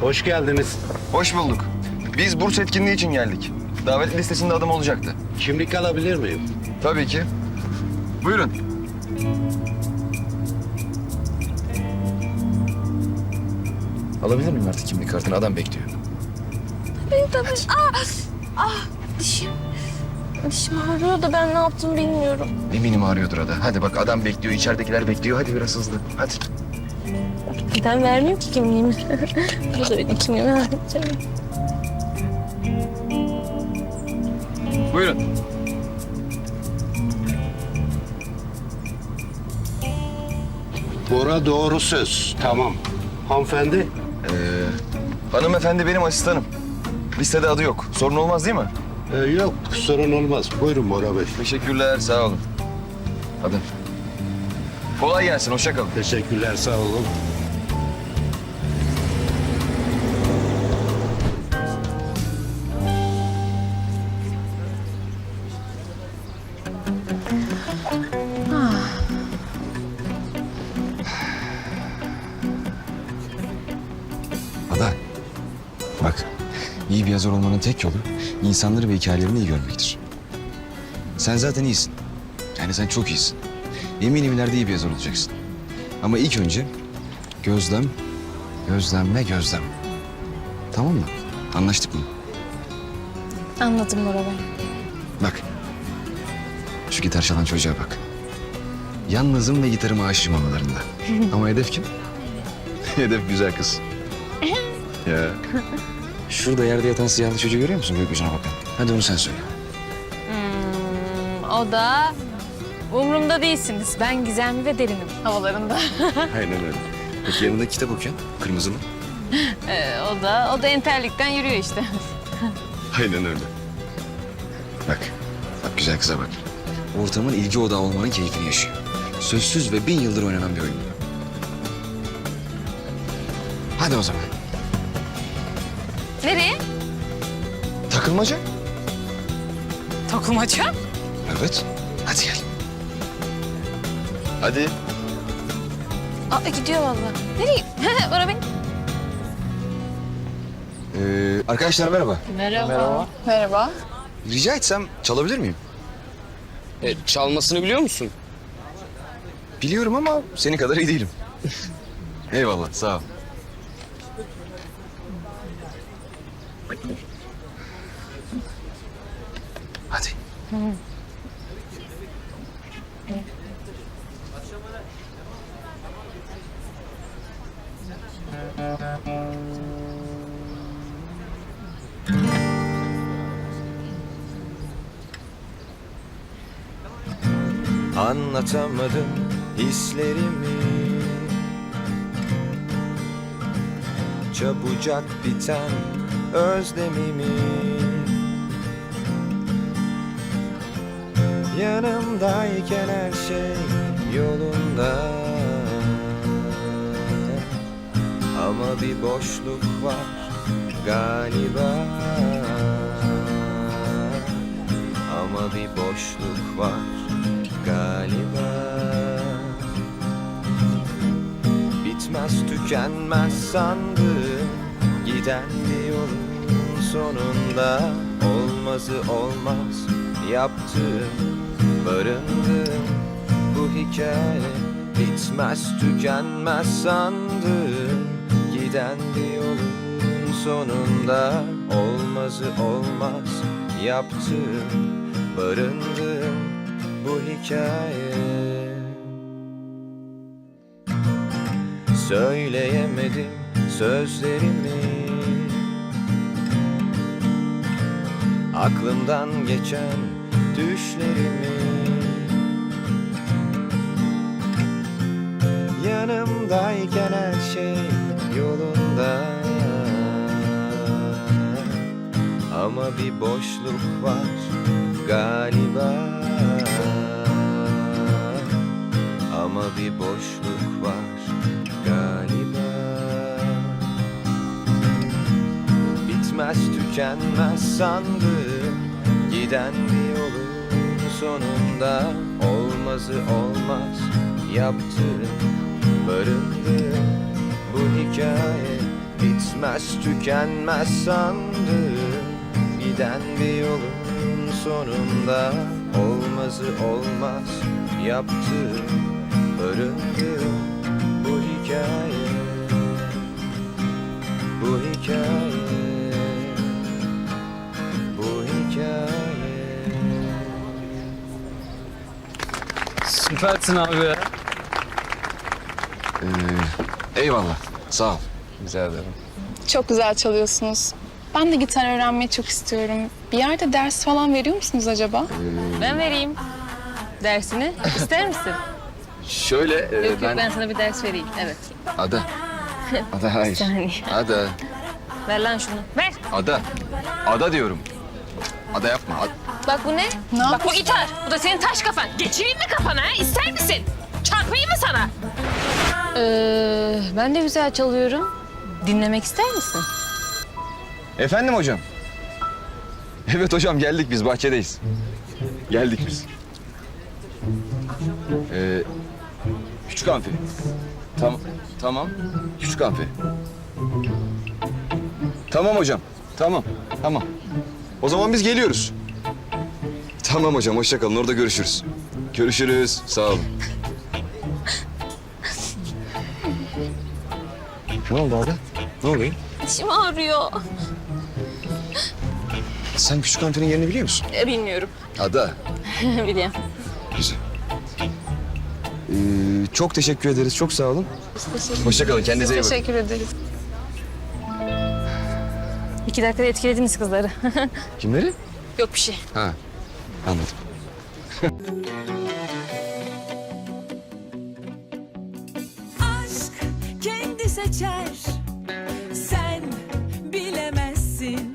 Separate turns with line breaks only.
Hoş geldiniz.
Hoş bulduk. Biz burs etkinliği için geldik. Davet listesinde adım olacaktı.
Kimlik alabilir miyim?
Tabii ki. Buyurun. Alabilir miyim artık kimlik kartını? Adam bekliyor.
Tabii. Ah, ah dişim. Dişim ağrıyor da ben ne yaptım bilmiyorum.
Eminim ağrıyordur ada. Hadi bak adam bekliyor, içeridekiler bekliyor. Hadi biraz hızlı. Hadi.
Neden vermiyor ki kimliğimi? Bu da benim kimliğimi vermiyor.
Buyurun.
Bora doğru söz. Tamam. Hanımefendi.
Hanımefendi benim asistanım. Listede adı yok. Sorun olmaz değil mi?
e, yok sorun olmaz. Buyurun Bora Bey.
Teşekkürler, sağ olun. Hadi. Kolay gelsin, hoşça kalın.
Teşekkürler sağ olun.
Ada, bak iyi bir yazar olmanın tek yolu insanları ve hikayelerini iyi görmektir. Sen zaten iyisin. Yani sen çok iyisin. Eminim ileride iyi bir yazar olacaksın. Ama ilk önce gözlem, gözlem ve gözlem. Tamam mı? Anlaştık mı?
Anladım Bora Bey.
Bak. Şu gitar çalan çocuğa bak. Yalnızım ve gitarıma aşığım havalarında. Ama hedef kim? hedef güzel kız. ya. Şurada yerde yatan siyahlı çocuğu görüyor musun gökyüzüne bakan? Hadi onu sen söyle.
Hmm, o da umurumda değilsiniz. Ben gizemli ve derinim havalarında.
Aynen öyle. Peki yanında kitap okuyan kırmızılı.
Ee, o da o da enterlikten yürüyor işte.
Aynen öyle. Bak, bak güzel kıza bak. Ortamın ilgi odağı olmanın keyfini yaşıyor. Sözsüz ve bin yıldır oynanan bir oyun. Hadi o zaman.
Nereye?
Takılmaca.
Takılmaca.
Evet. Hadi.
Aa, gidiyor vallahi. Nereye? Bora Bey.
Ee, arkadaşlar merhaba.
Merhaba.
Merhaba.
Rica etsem çalabilir miyim?
E, çalmasını biliyor musun?
Biliyorum ama senin kadar iyi değilim. Eyvallah, sağ ol. Hadi.
Anlatamadım hislerimi. Çabucak biten özlemimi. Yanımdayken her şey yolunda. Ama bir boşluk var galiba. Ama bir boşluk var galiba. Bitmez tükenmez sandım Giden bir yolun sonunda Olmazı olmaz yaptım Barındım bu hikaye. Bitmez tükenmez sandım Giden bir yolun sonunda Olmazı olmaz yaptım Barındım bu hikaye. Söyleyemedim sözlerimi. Aklımdan geçen düşlerimi. Yanımdayken her şey yolunda. Ama bir boşluk var galiba bir boşluk var galiba. Bitmez tükenmez sandım Giden bir yolun sonunda Olmazı olmaz yaptım Barındım bu hikaye. Bitmez tükenmez sandım Giden bir yolun sonunda Olmazı olmaz yaptım Öründü bu hikaye Bu hikaye Bu hikaye
Süpersin abi ya.
Ee, eyvallah. Sağ ol.
Rica ederim.
Çok güzel çalıyorsunuz. Ben de gitar öğrenmeyi çok istiyorum. Bir yerde ders falan veriyor musunuz acaba?
Ben vereyim dersini. İster misin?
Şöyle e,
Yok yok
ben...
ben sana bir ders vereyim. Evet.
Ada. Ada hayır.
saniye.
Ada.
Ver lan şunu. Ver.
Ada. Ada diyorum. Ada yapma. Ad-
Bak bu ne?
Ne
Bak bu gitar. Bu da senin taş kafan. Geçireyim mi kafana? ha? İster misin? Çarpayım mı sana? Ee, ben de güzel çalıyorum. Dinlemek ister misin?
Efendim hocam? Evet hocam geldik biz bahçedeyiz. Geldik biz. Ee, küçük amfi. Tam, tamam. Küçük amfi. Tamam hocam. Tamam. Tamam. O zaman biz geliyoruz. Tamam hocam hoşça kalın orada görüşürüz. Görüşürüz. Sağ olun. ne oldu Ada? Ne oluyor?
Dişim ağrıyor.
Sen küçük amfinin yerini biliyor musun?
E, bilmiyorum.
Ada.
Biliyorum.
Güzel. Ee, çok teşekkür ederiz. Çok sağ olun. Hoşça kalın. Kendinize iyi bakın.
Teşekkür ederiz.
İki dakikada etkilediniz kızları.
Kimleri?
yok bir şey.
Ha. Anladım.
aşk kendi seçer